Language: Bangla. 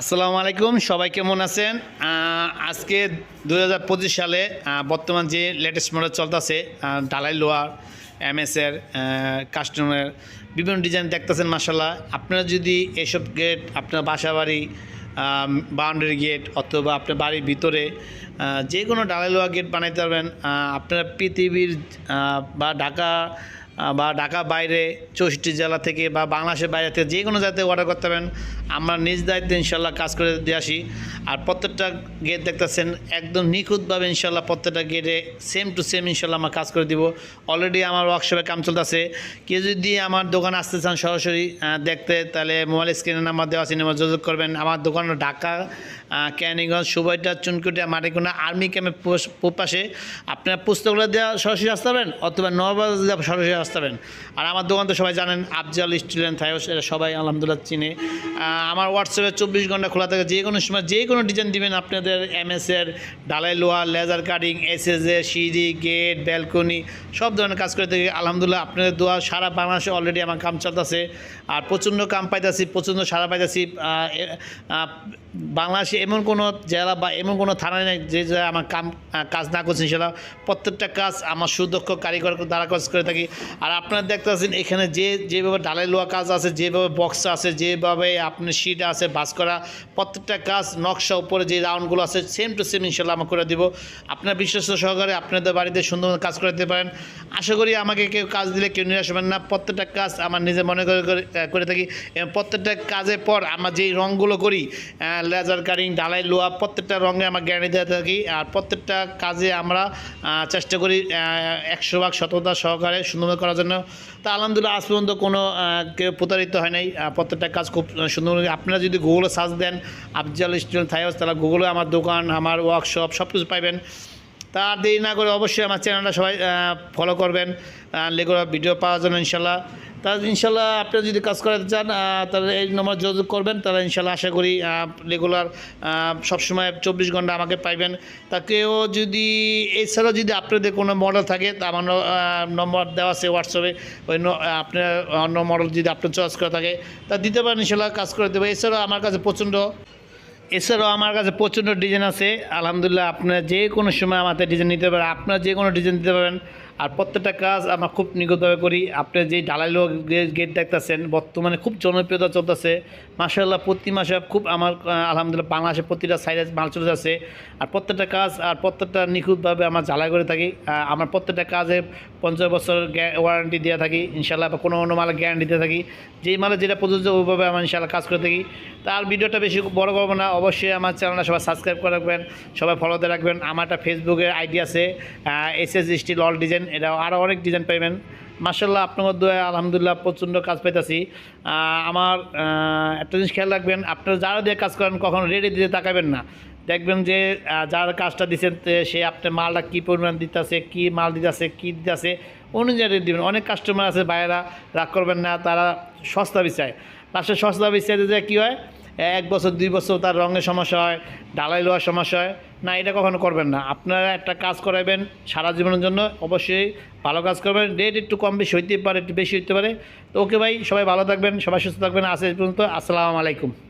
আসসালামু আলাইকুম, সবাই কেমন আছেন? আজকে দু হাজার পঁচিশ সালে বর্তমান যে লেটেস্ট মডেল চলতেছে ডালাই লোয়ার এমএসের কাস্টমার বিভিন্ন ডিজাইন দেখতেছেন মাসাল্লাহ আপনারা যদি এসব গেট আপনার বাসা বাড়ি বাউন্ডারি গেট অথবা আপনার বাড়ির ভিতরে যে কোনো ডালাই লোয়া গেট বানাইতে পারবেন আপনারা পৃথিবীর বা ঢাকা বা ঢাকা বাইরে চৌষট্টি জেলা থেকে বা বাংলাদেশের বাইরে থেকে যে কোনো জায়গাতে অর্ডার করতে পারেন। আমরা নিজ দায়িত্বে ইনশাল্লাহ কাজ করে দিয়ে আসি। আর প্রত্যেকটা গেট দেখতেছেন, একদম নিখুঁতভাবে ইনশাল্লাহ প্রত্যেকটা গেটে সেম টু সেম ইনশাল্লাহ আমরা কাজ করে দিব। অলরেডি আমার ওয়ার্কশপে কাম চলতেছে। কেউ যদি আমার দোকান আসতে চান সরাসরি দেখতে, তাহলে মোবাইল স্ক্রিনে নাম্বার দেওয়া সিনেমা যোগাযোগ করবেন। আমার দোকান ঢাকা ক্যানিগঞ্জ সুবাইটা চুনকুটিয়া মাটিকোনা আর্মি ক্যাম্পের পাশে আপনার পুস্তকগুলো দেওয়া সরাসরি আসতে পারেন অথবা নবাজ দেওয়া সরাসরি আসতে পারেন আর আমার দোকান তো সবাই জানেন, আফজাল স্টুডেন্ট থাইস এরা সবাই আলহামদুলিল্লাহ চিনে। আমার হোয়াটসঅ্যাপে চব্বিশ ঘণ্টা খোলা থাকে, যে কোনো সময় যে কোনো ডিজাইন দিবেন, আপনাদের এমএসের ডালাই লোহা লেজার কাটিং এসএসএ সিঁড়ি গেট ব্যালকনি সব ধরনের কাজ করে থাকি। আলহামদুলিল্লাহ আপনাদের দোয়া সারা বাংলাদেশে অলরেডি আমার কাম চলতেছে। আর প্রচণ্ড কাম পাইতেছি, প্রচণ্ড সারা পাইতেছি। বাংলাদেশে এমন কোনো জেলা বা এমন কোনো থানা নেই যে জায়গায় আমার কাম কাজ না করছেন, সেটা প্রত্যেকটা কাজ আমার সুদক্ষ কারিগর দ্বারা কাজ করে থাকি। আর আপনারা দেখতে পাচ্ছেন এখানে যে, যেভাবে ডালাই লোয়া কাজ আছে, যেভাবে বক্স আছে, যেভাবে আপনার শিট আছে, বাস করা, প্রত্যেকটা কাজ নকশা উপরে যে রাউন্ডগুলো আছে সেম টু সেম ইনশাল্লাহ আমরা করে দিব। আপনার বিশ্বস্ত সহকারে আপনাদের বাড়িতে সুন্দর কাজ করে দিতে পারেন। আশা করি আমাকে কেউ কাজ দিলে কেউ নিরাশ হবেন না। প্রত্যেকটা কাজ আমার নিজে মনে করে- করে থাকি। এবং প্রত্যেকটা কাজের পর আমরা যেই রঙগুলো করি লেজার কারিং ডালাই লোয়া প্রত্যেকটা রঙে আমার গ্যারান্টি দিয়ে থাকি। আর প্রত্যেকটা কাজে আমরা চেষ্টা করি একশো ভাগ সততা সহকারে সুন্দরভাবে করার জন্য। তা আলহামদুলিল্লাহ আজ পর্যন্ত কোনো কেউ প্রতারিত হয় নাই। প্রত্যেকটা কাজ খুব সুন্দর আপনারা যদি গুগলে সার্চ দেন, আফজাল স্টুডেন্ট থাইস তাহলে গুগলে আমার দোকান, আমার ওয়ার্কশপ সব কিছু পাইবেন। তা আর দেরি না করে অবশ্যই আমার চ্যানেলটা সবাই ফলো করবেন লেগুলার ভিডিও পাওয়ার জন্য ইনশাল্লাহ। তা ইনশাল্লাহ আপনি যদি কাজ করাতে চান তাহলে এই নম্বর যোগাযোগ করবেন, তাহলে ইনশাল্লাহ আশা করি রেগুলার সবসময় চব্বিশ ঘণ্টা আমাকে পাইবেন। তা কেউ যদি, এছাড়াও যদি আপনাদের কোনো মডেল থাকে, তা আমার নম্বর দেওয়া আছে হোয়াটসঅ্যাপে ওই আপনার অন্য মডেল যদি আপনার চয়েস করা থাকে, তা দিতে পারেন ইনশাল্লাহ, কাজ করে দেবো। এছাড়াও আমার কাছে প্রচণ্ড এছাড়াও আমার কাছে প্রচণ্ড ডিজাইন আছে। আলহামদুলিল্লাহ আপনারা যে কোনো সময় আমাদের ডিজাইন নিতে পারেন, আপনারা যে কোনো ডিজাইন দিতে পারেন। আর প্রত্যেকটা কাজ আমরা খুব নিগতভাবে করি। আপনি যেই ঢালাইলো গেট দেখতেছেন, বর্তমানে খুব জনপ্রিয়তা চলতেছে। মাসাল্লাহ প্রতি মাসে খুব আমার আলহামদুলিল্লাহ বাংলাদেশে প্রতিটা সাইডে মাল চলে যাচ্ছে। আর প্রত্যেকটা কাজ আর প্রত্যেকটা নিখুঁতভাবে আমরা জ্বালাই করে থাকি। আমার প্রত্যেকটা কাজে পঞ্চাশ বছর ওয়ারেন্টি দিয়ে থাকি। ইনশাল্লাহ বা কোনো অন্য মালের গ্যারান্টি দিয়ে থাকি। যেই মালে যেটা প্রযোজ্য ওইভাবে আমরা ইনশাল্লাহ কাজ করে থাকি। তার ভিডিওটা বেশি বড় করব না। অবশ্যই আমার চ্যানেলটা সবাই সাবস্ক্রাইব করে রাখবেন। সবাই ফলোতে রাখবেন। আমার একটা ফেসবুকের আইডি আছে S S steel all design এটা আরও অনেক ডিজাইন পাইবেন। মার্শাল্লাহ আপনার মধ্যে আলহামদুলিল্লাহ প্রচণ্ড কাজ পাইতেছি। আমার একটা জিনিস খেয়াল রাখবেন, আপনারা যারা দিয়ে কাজ করেন, কখনো রেডি দিতে তাকাবেন না। দেখবেন যে যার কাজটা দিচ্ছেন সে আপনার মালটা কী পরিমাণ দিতেছে, কী মাল দিতেছে, কী দিতেছে, অনুযায়ী রেট দেবেন। অনেক কাস্টমার আছে বাইরা রাগ করবেন না, তারা সস্তা বিচায়। লাস্টে সস্তা বিচাইতে যে কী হয় এক বছর, দুই বছর তার রঙের সমস্যা হয় ডালাই লোয়ার সমস্যা হয়। না, এটা কখনো করবেন না। আপনারা একটা কাজ করাবেন সারা জীবনের জন্য, অবশ্যই ভালো কাজ করবেন। রেট একটু কম বেশি হইতে পারে, একটু বেশি হইতে পারে। তো ওকে ভাই, সবাই ভালো থাকবেন, সবাই সুস্থ থাকবেন। আসে পর্যন্ত, আসসালামু আলাইকুম।